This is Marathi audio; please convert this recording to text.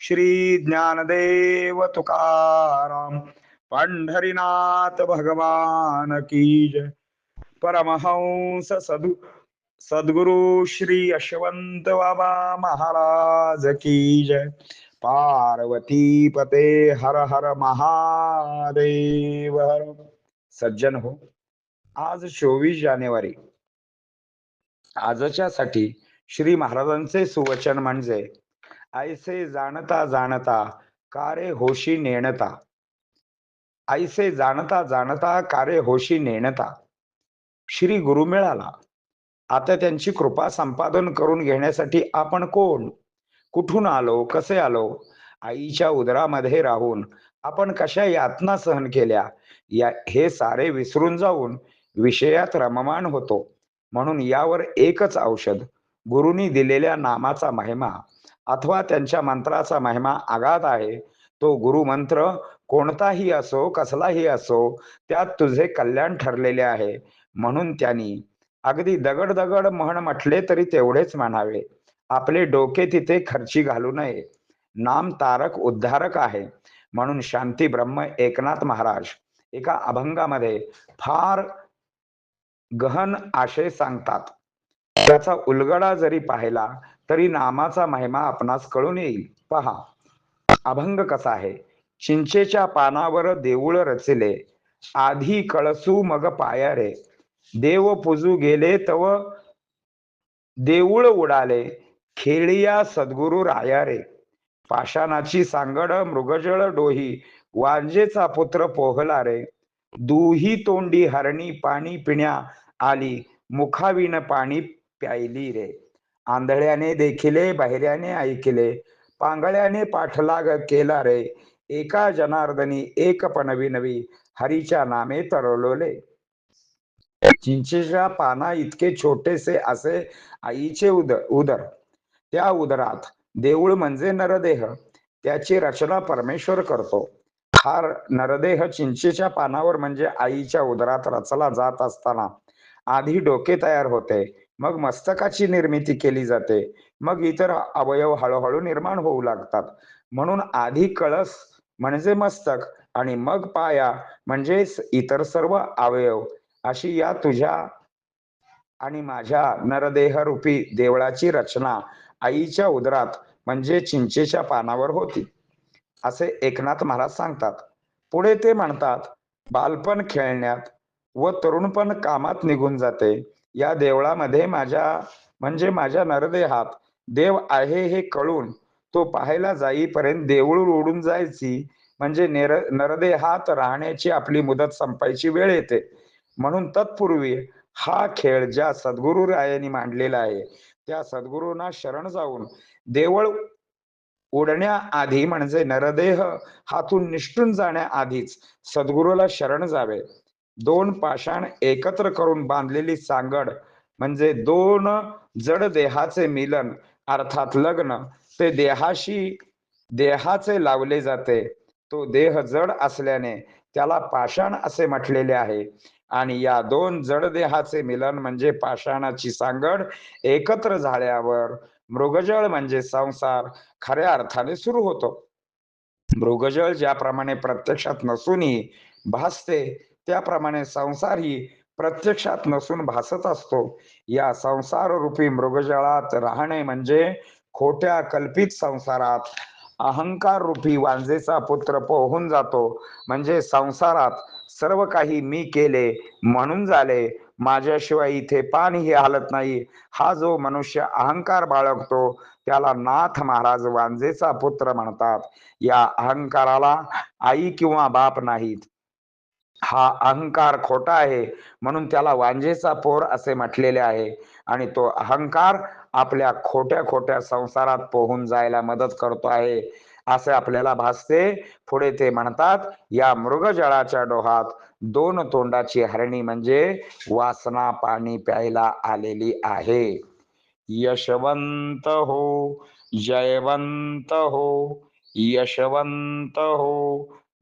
श्री ज्ञानदेव तुकाराम। पंढरीनाथ भगवान की जय। परमहंस सदु सद्गुरु श्री यशवंत बाबा महाराज की जय। पार्वती पते हर हर महादेव। हर सज्जन हो आज चोवीस जानेवारी। आजच्या साठी श्री महाराजांचे सुवचन म्हणजे ऐसे जाणता जाणता कारे होशी नेणता. ऐसे जाणता जाणता कारे होशी नेणता. श्री गुरु मिळाला. आता त्यांची कृपा संपादन करून घेण्यासाठी आपण कोण? कुठून आलो? कसे आलो? आईच्या उदरामध्ये राहून आपण कशा यातना सहन केल्या? या हे सारे विसरून जाऊन विषयात रममाण होतो. म्हणून यावर एकच औषध गुरुनी दिलेल्या नामाचा महिमा. अथवा त्यांच्या मंत्राचा महिमा आघात आहे. तो गुरु मंत्र कोणताही असो कसलाही असो त्यात तुझे कल्याण ठरलेले आहे. म्हणून त्यांनी अगदी दगड दगड म्हण म्हटले तरी तेवढेच म्हणावे. आपले डोके तिथे खर्ची घालू नये. नाम तारक उद्धारक आहे. म्हणून शांती ब्रह्म एकनाथ महाराज एका अभंगामध्ये फार गहन आशय सांगतात. त्याचा उलगडा जरी पाहिला तरी नामाचा महिमा आपणास कळून येईल. पहा अभंग कसा आहे? चिंचेच्या पानावर देऊळ रचले आधी कळसू मग पाया रे देव पुजू गेले तव देऊळ उडाले खेळिया सद्गुरु राया रे पाषाणाची सांगड मृगजळ डोही वांजेचा पुत्र पोहला रे दुही तोंडी हरणी पाणी पिण्या आली मुखाविन पाणी प्यायली रे. आंधळ्याने देखिले बाहेर्याने ऐकिले. पांगळ्याने पाठलाग केला रे. एका जनार्दनी एक पणवी नवी हरीच्या नामे तरलोले चिंचेच्या पाना इतके छोटेसे असे आईचे उदर उदर. त्या उदरात देऊळ म्हणजे नरदेह. त्याची रचना परमेश्वर करतो. हा नरदेह चिंचेच्या पानावर म्हणजे आईच्या उदरात रचला जात असताना आधी डोके तयार होते. मग मस्तकाची निर्मिती केली जाते. मग इतर अवयव हळूहळू निर्माण होऊ लागतात. म्हणून आधी कळस म्हणजे मस्तक आणि मग पाया म्हणजे इतर सर्व अवयव. अशी या तुझ्या आणि माझ्या नरदेह रूपी देवळाची रचना आईच्या उदरात म्हणजे चिंचेच्या पानावर होती. असे एकनाथ महाराज सांगतात. पुढे ते म्हणतात बालपण खेळण्यात व तरुणपण कामात निघून जाते. या देवळामध्ये माझ्या म्हणजे माझ्या नरदेहात देव आहे हे कळून तो पाहायला जाईपर्यंत देऊळ उडून जायची. म्हणजे नेर नरदेहात राहण्याची आपली मुदत संपायची वेळ येते. म्हणून तत्पूर्वी हा खेळ ज्या सद्गुरु रायांनी मांडलेला आहे त्या सद्गुरूंना शरण जाऊन देवळ उडण्याआधी म्हणजे नरदेह हातून निष्ठून जाण्याआधीच सद्गुरूला शरण जावे. दोन पाषाण एकत्र करून बांधलेली सांगड म्हणजे दोन जड देहाचे मिलन अर्थात लग्न ते देहाशी देहाचे लावले जाते. तो देह जड असल्याने त्याला पाषाण असे म्हटलेले आहे. आणि या दोन जड देहाचे मिलन म्हणजे पाषाणाची सांगड एकत्र झाल्यावर मृगजळ म्हणजे संसार खऱ्या अर्थाने सुरू होतो. मृगजळ ज्याप्रमाणे प्रत्यक्षात नसूनही भासते त्याप्रमाणे संसार ही प्रत्यक्षात नसून भासत असतो. या संसार रूपी मृगजळात राहणे म्हणजे खोट्या कल्पित संसारात अहंकार रूपी वांजेचा पुत्र पोहून जातो. म्हणजे संसारात सर्व काही मी केले म्हणून झाले. माझ्याशिवाय इथे पाणीही हालत नाही. हा जो मनुष्य अहंकार बाळगतो त्याला नाथ महाराज वांजेचा पुत्र म्हणतात. या अहंकाराला आई किंवा बाप नाहीत. हा अहंकार खोटा आहे म्हणून त्याला वांजेचा पोर असे म्हटलेले आहे. आणि तो अहंकार आपल्या खोट्या खोट्या संसारात पोहून जायला मदत करतो आहे. असे आपल्याला भासते. पुढे ते म्हणतात या मृगजळाच्या डोहात दोन तोंडाची हरणी म्हणजे वासना पाणी प्यायला आलेली आहे. यशवंत हो जयवंत हो यशवंत हो